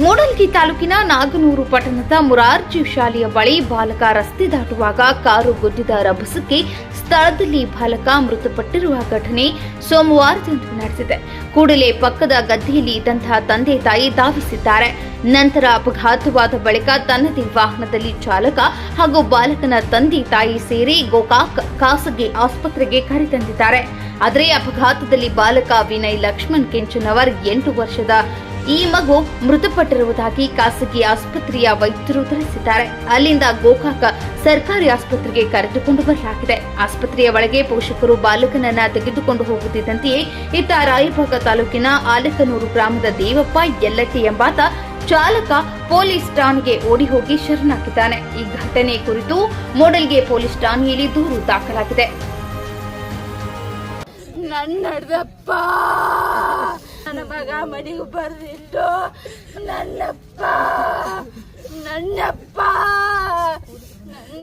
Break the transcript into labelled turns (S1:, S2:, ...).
S1: ಮೂಡಲ್ಗಿ ತಾಲೂಕಿನ ನಾಗನೂರು ಪಟ್ಟಣದ ಮುರಾರ್ಜಿ ಶಾಲೆಯ ಬಳಿ ಬಾಲಕ ರಸ್ತೆ ದಾಟುವಾಗ ಕಾರು ಗುದ್ದಿದ ರಭಸಕ್ಕೆ ಸ್ಥಳದಲ್ಲಿ ಬಾಲಕ ಮೃತಪಟ್ಟಿರುವ ಘಟನೆ ಸೋಮವಾರದಂದು ನಡೆದಿದೆ ಕೂಡಲೇ ಪಕ್ಕದ ಗದ್ದೆಯಲ್ಲಿ ಇದ್ದಂತಹ ತಂದೆ ತಾಯಿ ಧಾವಿಸಿದ್ದಾರೆ. ನಂತರ ಅಪಘಾತವಾದ ಬಳಿಕ ತನ್ನದೇ ವಾಹನದಲ್ಲಿ ಚಾಲಕ ಹಾಗೂ ಬಾಲಕನ ತಂದೆ ತಾಯಿ ಸೇರಿ ಗೋಕಾಕ್ ಖಾಸಗಿ ಆಸ್ಪತ್ರೆಗೆ ಕರೆತಂದಿದ್ದಾರೆ. ಆದರೆ ಅಪಘಾತದಲ್ಲಿ ಬಾಲಕ ವಿನಯ್ ಲಕ್ಷ್ಮಣ್ ಕೆಂಚನವರ್ ಎಂಟು ವರ್ಷದ ಈ ಮಗು ಮೃತಪಟ್ಟಿರುವುದಾಗಿ ಖಾಸಗಿ ಆಸ್ಪತ್ರೆಯ ವೈದ್ಯರು ತಿಳಿಸಿದ್ದಾರೆ. ಅಲ್ಲಿಂದ ಗೋಕಾಕ ಸರ್ಕಾರಿ ಆಸ್ಪತ್ರೆಗೆ ಕರೆದುಕೊಂಡು ಬರಲಾಗಿದೆ. ಆಸ್ಪತ್ರೆಯ ಒಳಗೆ ಪೋಷಕರು ಬಾಲಕನನ್ನ ತೆಗೆದುಕೊಂಡು ಹೋಗುತ್ತಿದ್ದಂತೆಯೇ ಇತ್ತ ರಾಯಭಾಗ ತಾಲೂಕಿನ ಆಲಕನೂರು ಗ್ರಾಮದ ದೇವಪ್ಪ ಯಲ್ಲಟ್ಟಿ ಎಂಬಾತ ಚಾಲಕ ಪೊಲೀಸ್ ಠಾಣೆಗೆ ಓಡಿ ಹೋಗಿ ಶರಣಾಗಿದ್ದಾನೆ. ಈ ಘಟನೆ ಕುರಿತು ಮೋಡಲ್ಗೆ ಪೊಲೀಸ್ ಠಾಣೆಯಲ್ಲಿ ದೂರು ದಾಖಲಾಗಿದೆ.
S2: ನನ್ನ ಮನೆಗೆ ಬರ್ದಿದ್ದು ನನ್ನಪ್ಪ ನನ್ನಪ್ಪ.